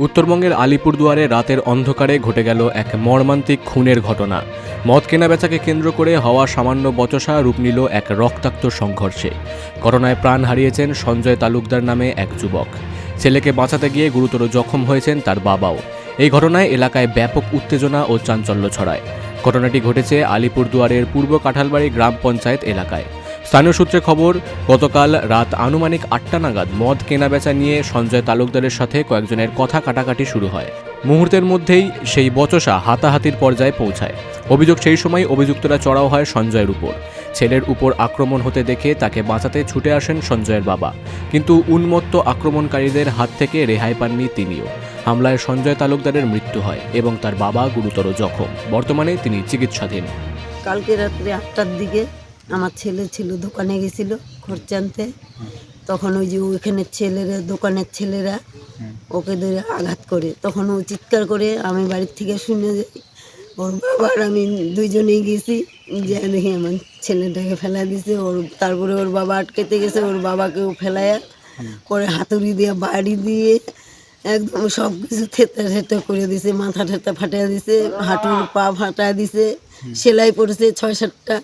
উত্তরবঙ্গের আলিপুরদুয়ারে রাতের অন্ধকারে ঘটে গেল এক মর্মান্তিক খুনের ঘটনা। মদ কেনাবেচাকে কেন্দ্র করে হওয়া সামান্য বচসা রূপ নিল এক রক্তাক্ত সংঘর্ষে। ঘটনায় প্রাণ হারিয়েছেন সঞ্জয় তালুকদার নামে এক যুবক। ছেলেকে বাঁচাতে গিয়ে গুরুতর জখম হয়েছেন তার বাবাও। এই ঘটনায় এলাকায় ব্যাপক উত্তেজনা ও চাঞ্চল্য ছড়ায়। ঘটনাটি ঘটেছে আলিপুরদুয়ারের পূর্ব কাঁঠালবাড়ি গ্রাম পঞ্চায়েত এলাকায়। স্থানীয় সূত্রে খবর, গতকাল রাত আনুমানিক আটটা নাগাদ মদ কেনাবেচা নিয়ে সঞ্জয় তালুকদারের সাথে কয়েকজনের কথা কাটাকাটি শুরু হয়। মুহূর্তের মধ্যেই সেই বচসা হাতাহাতির পর্যায়ে পৌঁছায়। অভিযোগ সেই সময় অভিযুক্তরা চড়াও হয় সঞ্জয়ের উপর। ছেলের উপর আক্রমণ হতে দেখে তাকে বাঁচাতে ছুটে আসেন সঞ্জয়ের বাবা। কিন্তু উন্মত্ত আক্রমণকারীদের হাত থেকে রেহাই পাননি তিনিও। হামলায় সঞ্জয় তালুকদারের মৃত্যু হয় এবং তার বাবা গুরুতর জখম। বর্তমানে তিনি চিকিৎসাধীন। কালকে রাত্রে আটটার দিকে আমার ছেলে ছিল, দোকানে গেছিল খরচা আনতে। তখন ওই যে ওইখানের ছেলেরা, দোকানের ছেলেরা ওকে ধরে আঘাত করে। তখন ও চিৎকার করে আমি বাড়ির থেকে শুনে যাই, ওর বাবার আমি দুইজনেই গেছি, যে দেখি আমার ছেলেটাকে ফেলা দিছে, ওর তারপরে ওর বাবা আটকেতে গেছে, ওর বাবাকেও ফেলায়া করে হাতুড়ি দিয়ে বাড়ি দিয়ে একদম সব কিছু থেতা থেতা করে দিছে, মাথা ঠেতা ফাটিয়ে দিছে, হাঁটুর পা ফাটা দিছে, সেলাই পড়েছে ছয় সাতটা।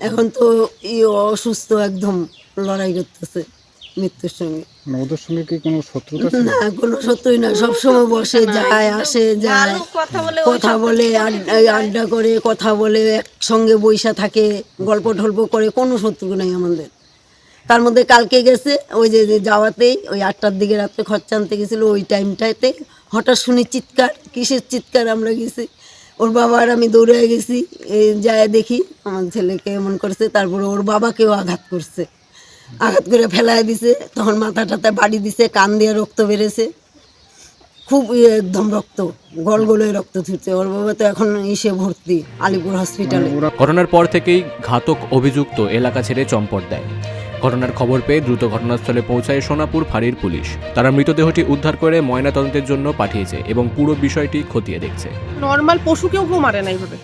এখন তো ই অসুস্থ একদম লড়াই করতেছে মৃত্যুর সঙ্গে। মানে ওদের সঙ্গে কি কোনো শত্রুতা ছিল? না কোনো সত্যই না সবসময় বসে যায় আসে যায়। কথা বলে আড্ডা আড্ডা করে কথা বলে একসঙ্গে বৈশা থাকে গল্প ঠল্প করে কোনো শত্রু নাই আমাদের। তার মধ্যে কালকে গেছে ওই যে যে যাওয়াতেই ওই আটটার দিকে রাত্রে খরচা আনতে গেছিল ওই টাইমটাতে হঠাৎ শুনি চিৎকার কিসের চিৎকার আমরা গেছি? ওর বাবা আর আমি দৌড়ে গেছি যায় দেখি আমার ছেলেকে এমন করছে, তারপরে ওর বাবাকেও আঘাত করছে। আঘাত করে ফেলায় দিছে, তখন মাথা টাথা বাড়ি দিছে, কান দিয়ে রক্ত বেড়েছে খুব একদম রক্ত, গলগলে রক্ত ছুটছে। ওর বাবা তো এখন ইসে ভর্তি আলিপুর হসপিটালে ঘটনার পর থেকেই ঘাতক অভিযুক্ত এলাকা ছেড়ে চম্পট দেয়। ঘটনার খবর পেয়ে দ্রুত ঘটনাস্থলে পৌঁছায় সোনাপুর ফাঁড়ির পুলিশ। তারা মৃতদেহটি উদ্ধার করে ময়নাতদন্তের জন্য পাঠিয়েছে এবং পুরো বিষয়টি খতিয়ে দেখছে। নর্মাল পশুকেও কেউ মারে না এইভাবে?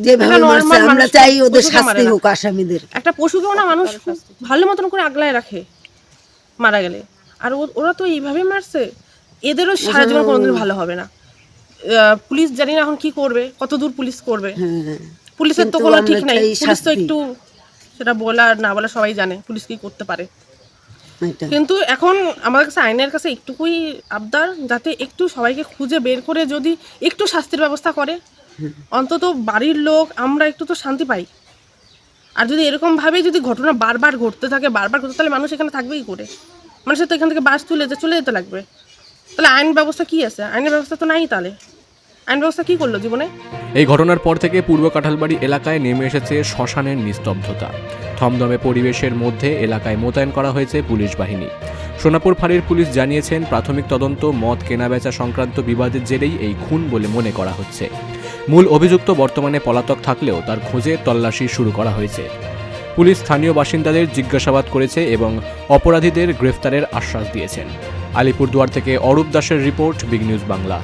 যেভাবে মারছে, আমরা চাই ওদের শাস্তি মারে না। হোক আসামিদের। একটা পশুকেও না মানুষ ভালো মতন করে আগলায় রাখে মারা গেলে। আর ও- ওরা তো এইভাবে মারছে এদেরও সারা জীবন কোনোদিন ভালো হবে না। আহ, পুলিশ জানি না এখন কি করবে কত দূর পুলিশ করবে? হ্যাঁ। পুলিশের তো কোনো ঠিক নাই পুলিশ তো একটু সেটা বলা আর না বলা সবাই জানে পুলিশ কি করতে পারে। কিন্তু এখন আমাদের কাছে আইনের কাছে একটুকুই আবদার যাতে একটু সবাইকে খুঁজে বের করে যদি একটু শাস্তির ব্যবস্থা করে। অন্তত বাড়ির লোক আমরা একটু তো শান্তি পাই। আর যদি এরকম ভাবে যদি ঘটনা বারবার ঘটতে থাকে বারবার ঘটতে তাহলে মানুষ এখানে থাকবেই করে। মানুষের তো এখান থেকে বাস তুলে যে চলে যেতে লাগবে। তাহলে আইন ব্যবস্থা কি আছে? আইনের ব্যবস্থা তো নাই তাহলে। আইন ব্যবস্থা কি করল জীবনে? এই ঘটনার পর থেকে পূর্ব কাঁঠালবাড়ি এলাকায় নেমে এসেছে শ্মশানের নিস্তব্ধতা। থমদমে পরিবেশের মধ্যে এলাকায় মোতায়েন করা হয়েছে পুলিশ বাহিনী। সোনাপুর ফাঁড়ির পুলিশ জানিয়েছেন, প্রাথমিক তদন্ত, মদ কেনাবেচা সংক্রান্ত বিবাদের জেরেই এই খুন বলে মনে করা হচ্ছে। মূল অভিযুক্ত বর্তমানে পলাতক থাকলেও তার খোঁজে তল্লাশি শুরু করা হয়েছে। পুলিশ স্থানীয় বাসিন্দাদের জিজ্ঞাসাবাদ করেছে এবং অপরাধীদের গ্রেফতারের আশ্বাস দিয়েছেন। আলিপুরদুয়ার থেকে অরূপ দাসের রিপোর্ট, বিগ নিউজ বাংলা।